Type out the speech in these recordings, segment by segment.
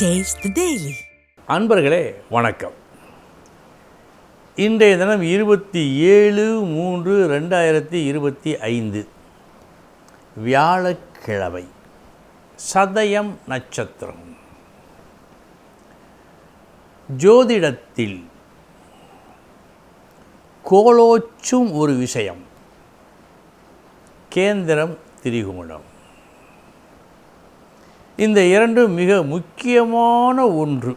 Taste அன்பர்களே வணக்கம். இன்றைய தினம் இருபத்தி ஏழு மூன்று ரெண்டாயிரத்தி இருபத்தி ஐந்து. வியாழக்கிழமை. சதயம் நட்சத்திரம். ஜோதிடத்தில் கோலோச்சும் ஒரு விஷயம். கேந்திரம் திரிகோணம். இந்த இரண்டும் மிக முக்கியமான ஒன்று.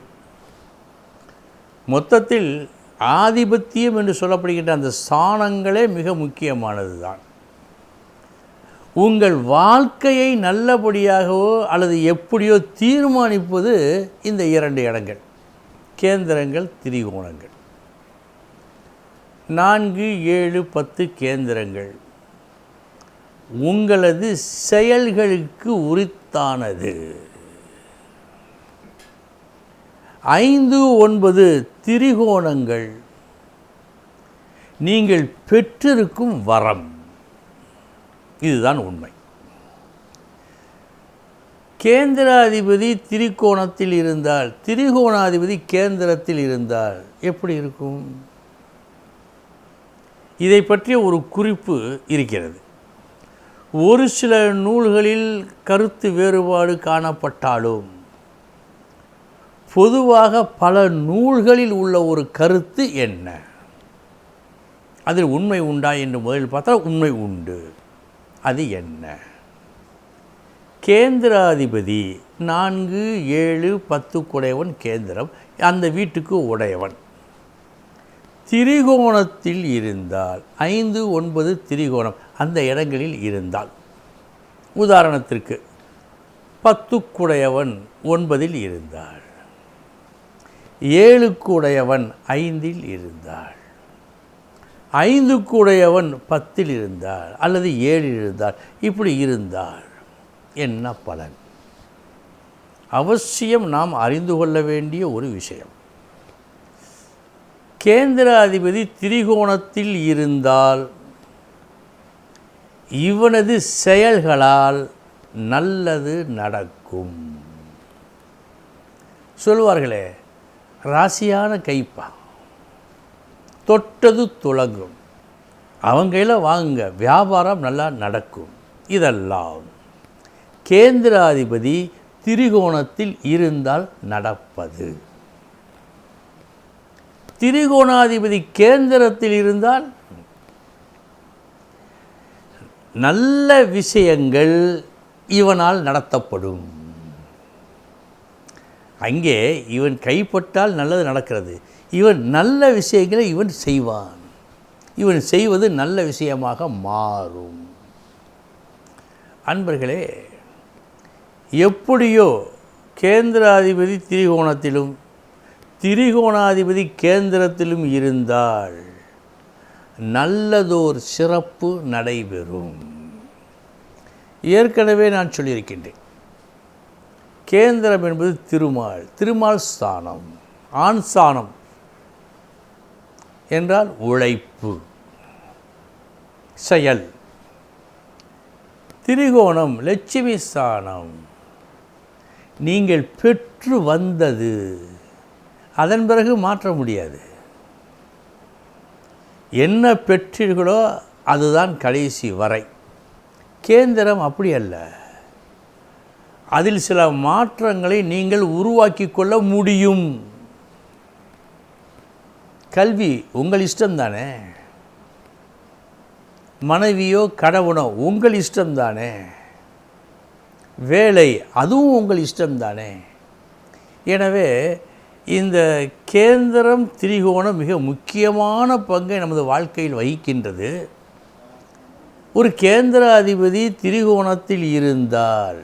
மொத்தத்தில் ஆதிபத்தியம் என்று சொல்லப்படுகின்ற அந்த சாணங்களே மிக முக்கியமானது தான் உங்கள் வாழ்க்கையை நல்லபடியாகவோ அல்லது எப்படியோ தீர்மானிப்பது இந்த இரண்டு இடங்கள். கேந்திரங்கள் திரிகோணங்கள். நான்கு ஏழு பத்து கேந்திரங்கள். உங்களது செயல்களுக்கு உரித்தானது. ஐந்து ஒன்பது திரிகோணங்கள். நீங்கள் பெற்றிருக்கும் வரம். இதுதான் உண்மை. கேந்திராதிபதி திரிகோணத்தில் இருந்தால் திரிகோணாதிபதி கேந்திரத்தில் இருந்தால் எப்படி இருக்கும்? இதை பற்றிய ஒரு குறிப்பு இருக்கிறது. ஒரு சில நூல்களில் கருத்து வேறுபாடு காணப்பட்டாலும் பொதுவாக பல நூல்களில் உள்ள ஒரு கருத்து என்ன? அதில் உண்மை உண்டா என்று முதலில் பார்த்தா உண்மை உண்டு. அது என்ன? கேந்திராதிபதி நான்கு ஏழு பத்து குடையவன் கேந்திரம் அந்த வீட்டுக்கு உடையவன். திரிகோணத்தில் இருந்தால் ஐந்து ஒன்பது திரிகோணம். அந்த இடங்களில் இருந்தால் உதாரணத்திற்கு பத்துக்குடையவன் ஒன்பதில் இருந்தாள். ஏழுக்குடையவன் ஐந்தில் இருந்தாள். ஐந்துக்குடையவன் பத்தில் இருந்தாள் அல்லது ஏழில் இருந்தாள். இப்படி இருந்தால் என்ன பலன்? அவசியம் நாம் அறிந்து கொள்ள வேண்டிய ஒரு விஷயம். கேந்திராதிபதி திரிகோணத்தில் இருந்தால் இவனது செயல்களால் நல்லது நடக்கும். சொல்வார்களே ராசியான கைப்பா தொட்டது துளங்கும் அவங்க கையில் வாங்குங்க வியாபாரம் நல்லா நடக்கும். இதெல்லாம். கேந்திராதிபதி திரிகோணத்தில் இருந்தால் நடப்பது. திரிகோணாதிபதி கேந்திரத்தில் இருந்தால் நல்ல விஷயங்கள் இவனால் நடத்தப்படும். அங்கே இவன் கைப்பட்டால் நல்லது நடக்கிறது. இவன் நல்ல விஷயங்களை இவன் செய்வான். இவன் செய்வது நல்ல விஷயமாக மாறும். அன்பர்களே எப்படியோ கேந்திராதிபதி திரிகோணத்திலும் திரிகோணாதிபதி கேந்திரத்திலும் இருந்தால் நல்லதோர் சிறப்பு நடைபெறும். ஏற்கனவே நான் சொல்லியிருக்கின்றேன். கேந்திரம் என்பது திருமால் திருமால் ஸ்தானம் ஆண் ஸ்தானம் என்றால் உழைப்பு செயல். திரிகோணம் லட்சுமி ஸ்தானம். நீங்கள் பெற்று வந்தது அதன் பிறகு மாற்ற முடியாது. என்ன பெற்றீர்களோ அதுதான் கடைசி வரை. கேந்திரம் அப்படி அல்ல. அதில் சில மாற்றங்களை நீங்கள் உருவாக்கி கொள்ள முடியும். கல்வி உங்கள் இஷ்டம்தானே மனைவியோ கணவனோ உங்கள் இஷ்டம்தானே வேலை அதுவும் உங்கள் இஷ்டம்தானே எனவே இந்த கேந்திரம் திரிகோணம் மிக முக்கியமான பங்கை நமது வாழ்க்கையில் வகிக்கின்றது. ஒரு கேந்திராதிபதி திரிகோணத்தில் இருந்தால்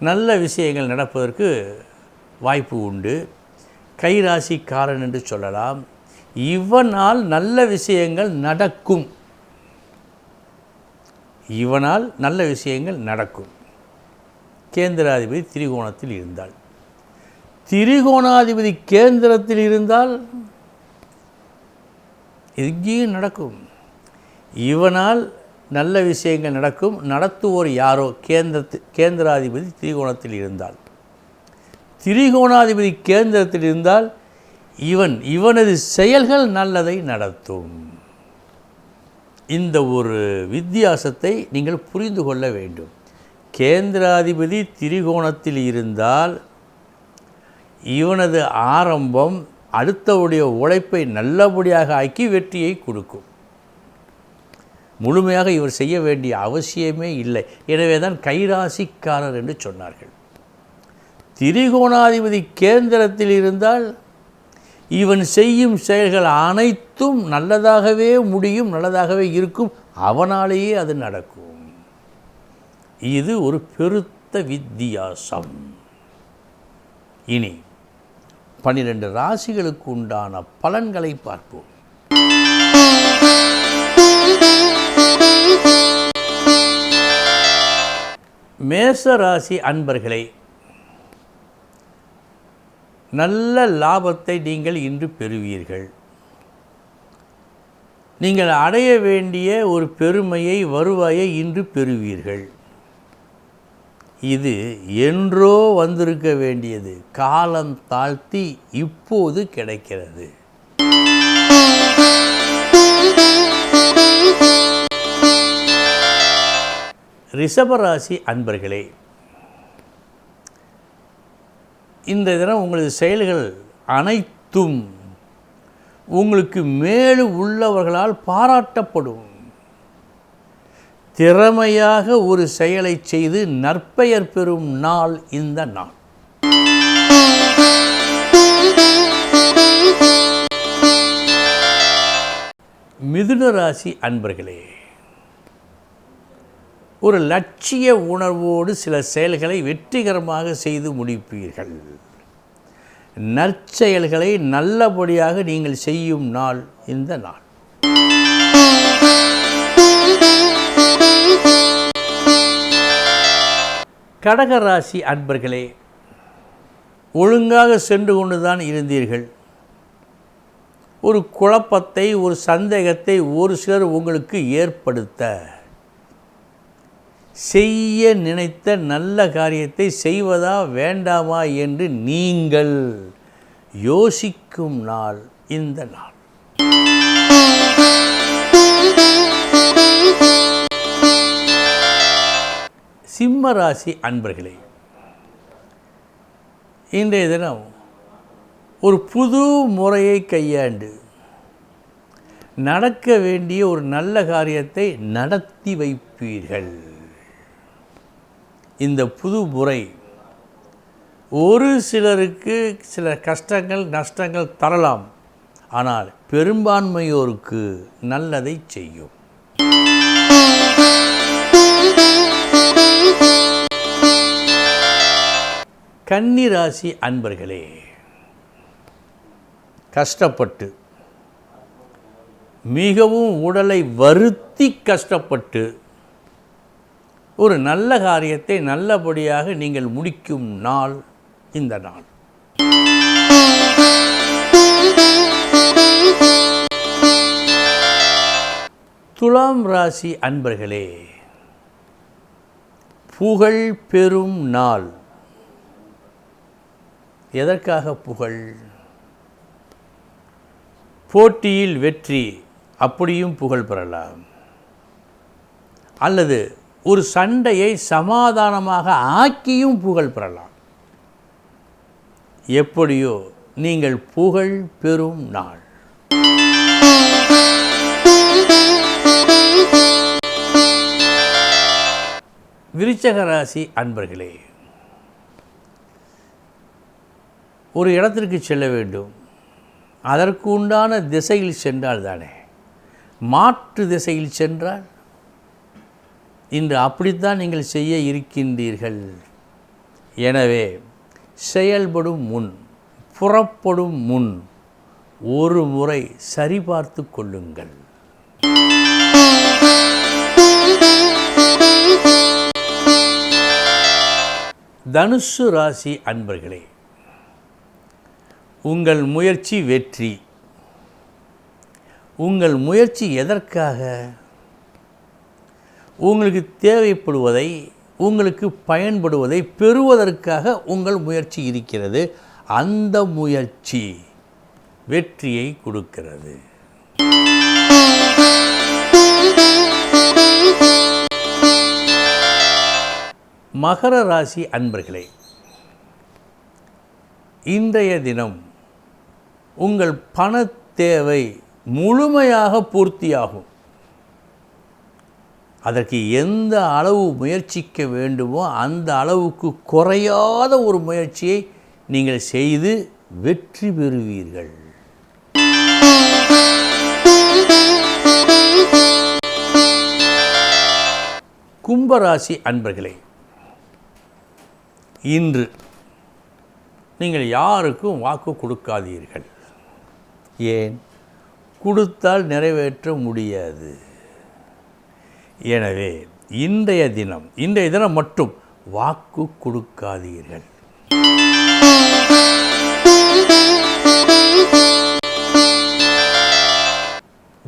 நல்ல விஷயங்கள் நடப்பதற்கு வாய்ப்பு உண்டு. கைராசிக்காரன் என்று சொல்லலாம். இவனால் நல்ல விஷயங்கள் நடக்கும். இவனால் நல்ல விஷயங்கள் நடக்கும். கேந்திராதிபதி திரிகோணத்தில் இருந்தால். திரிகோணாதிபதி கேந்திரத்தில் இருந்தால் எங்கேயும் நடக்கும். இவனால் நல்ல விஷயங்கள் நடக்கும். நடத்துவோர் யாரோ? கேந்திரத்து கேந்திராதிபதி திரிகோணத்தில் இருந்தால். திரிகோணாதிபதி கேந்திரத்தில் இருந்தால் இவன் இவனது செயல்கள் நல்லதை நடத்தும். இந்த ஒரு வித்தியாசத்தை நீங்கள் புரிந்து கொள்ள வேண்டும். கேந்திராதிபதி திரிகோணத்தில் இருந்தால் இவனது ஆரம்பம் அடுத்தவுடைய உழைப்பை நல்லபடியாக ஆக்கி வெற்றியை கொடுக்கும். முழுமையாக இவர் செய்ய வேண்டிய அவசியமே இல்லை. எனவே தான் கைராசிக்காரர் என்று சொன்னார்கள். திரிகோணாதிபதி கேந்திரத்தில் இருந்தால் இவன் செய்யும் செயல்கள் அனைத்தும் நல்லதாகவே முடியும் நல்லதாகவே இருக்கும். அவனாலேயே அது நடக்கும். இது ஒரு பெருத்த வித்தியாசம். இனி பன்னிரண்டு ராசிகளுக்கு உண்டான பலன்களை பார்ப்போம். மேச ராசி அன்பர்களே நல்ல லாபத்தை நீங்கள் இன்று பெறுவீர்கள். நீங்கள் அடைய வேண்டிய ஒரு பெருமையை வருவாயை இன்று பெறுவீர்கள். இது என்றோ வந்திருக்க வேண்டியது. காலம் தாழ்த்தி இப்போது கிடைக்கிறது. ரிஷபராசி அன்பர்களே இந்த தினம் உங்களது செயல்கள் அனைத்தும் உங்களுக்கு மேலும் உள்ளவர்களால் பாராட்டப்படும். திறமையாக ஒரு செயலை செய்து நற்பெயர் பெறும் நாள் இந்த நாள். மிதுன ராசி அன்பர்களே ஒரு லட்சிய உணர்வோடு சில செயல்களை வெற்றிகரமாக செய்து முடிப்பீர்கள். நற்செயல்களை நல்லபடியாக நீங்கள் செய்யும் நாள் இந்த நாள். கடகராசி அன்பர்களே ஒழுங்காக சென்று கொண்டு தான் இருந்தீர்கள். ஒரு குழப்பத்தை ஒரு சந்தேகத்தை ஒரு சிலர் உங்களுக்கு ஏற்படுத்த செய்ய நினைத்த நல்ல காரியத்தை செய்வதா வேண்டாமா என்று நீங்கள் யோசிக்கும் நாள் இந்த நாள். சிம்ம ராசி அன்பர்களே இன்றைய தினம் ஒரு புது முறையை கையாண்டு நடக்க வேண்டிய ஒரு நல்ல காரியத்தை நடத்தி வைப்பீர்கள். இந்த புது முறை ஒரு சிலருக்கு சில கஷ்டங்கள் நஷ்டங்கள் தரலாம். ஆனால் பெரும்பான்மையோருக்கு நல்லதை செய்யும். கன்னிராசி அன்பர்களே கஷ்டப்பட்டு மிகவும் உடலை வருத்தி கஷ்டப்பட்டு ஒரு நல்ல காரியத்தை நல்லபடியாக நீங்கள் முடிக்கும் நாள் இந்த நாள். துலாம் ராசி அன்பர்களே புகழ் பெறும் நாள். எதற்காக புகழ்? போட்டியில் வெற்றி அப்படியும் புகழ் பெறலாம். அல்லது ஒரு சண்டையை சமாதானமாக ஆக்கியும் புகழ் பெறலாம். எப்படியோ நீங்கள் புகழ் பெறும் நாள். விருச்சக ராசி அன்பர்களே ஒரு இடத்திற்கு செல்ல வேண்டும். அதற்கு உண்டான திசையில் சென்றால் தானே. மாற்று திசையில் சென்றால் இன்று அப்படித்தான் நீங்கள் செய்ய இருக்கின்றீர்கள். எனவே செயல்படும் முன் புறப்படும் முன் ஒரு முறை சரிபார்த்து கொள்ளுங்கள். தனுசு ராசி அன்பர்களே உங்கள் முயற்சி வெற்றி. உங்கள் முயற்சி எதற்காக? உங்களுக்கு தேவைப்படுவதை உங்களுக்கு பயன்படுவதை பெறுவதற்காக உங்கள் முயற்சி இருக்கிறது. அந்த முயற்சி வெற்றியை கொடுக்கிறது. மகர ராசி அன்பர்களே இன்றைய தினம் உங்கள் பண தேவை முழுமையாக பூர்த்தியாகும். அதற்கு எந்த அளவு முயற்சிக்க வேண்டுமோ அந்த அளவுக்கு குறையாத ஒரு முயற்சியை நீங்கள் செய்து வெற்றி பெறுவீர்கள். கும்பராசி அன்பர்களே இன்று நீங்கள் யாருக்கும் வாக்கு கொடுக்காதீர்கள். ஏன்? கொடுத்தால் நிறைவேற்ற முடியாது. எனவே இன்றைய தினம் இன்றைய தினம் மட்டும் வாக்கு கொடுக்காதீர்கள்.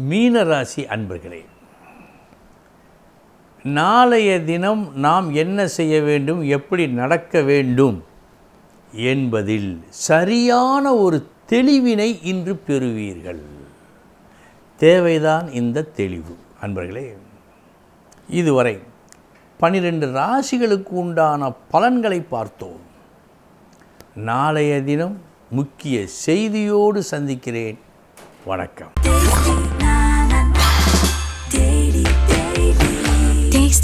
மீனராசி அன்பர்களே நாளைய தினம் நாம் என்ன செய்ய வேண்டும்? எப்படி நடக்க வேண்டும்? என்பதில் சரியான ஒரு தெளிவினை இன்று பெறுவீர்கள். தேவைதான் இந்த தெளிவு. அன்பர்களே இதுவரை பனிரெண்டு ராசிகளுக்கு உண்டான பலன்களை பார்த்தோம். நாளைய தினம் முக்கிய செய்தியோடு சந்திக்கிறேன். வணக்கம்.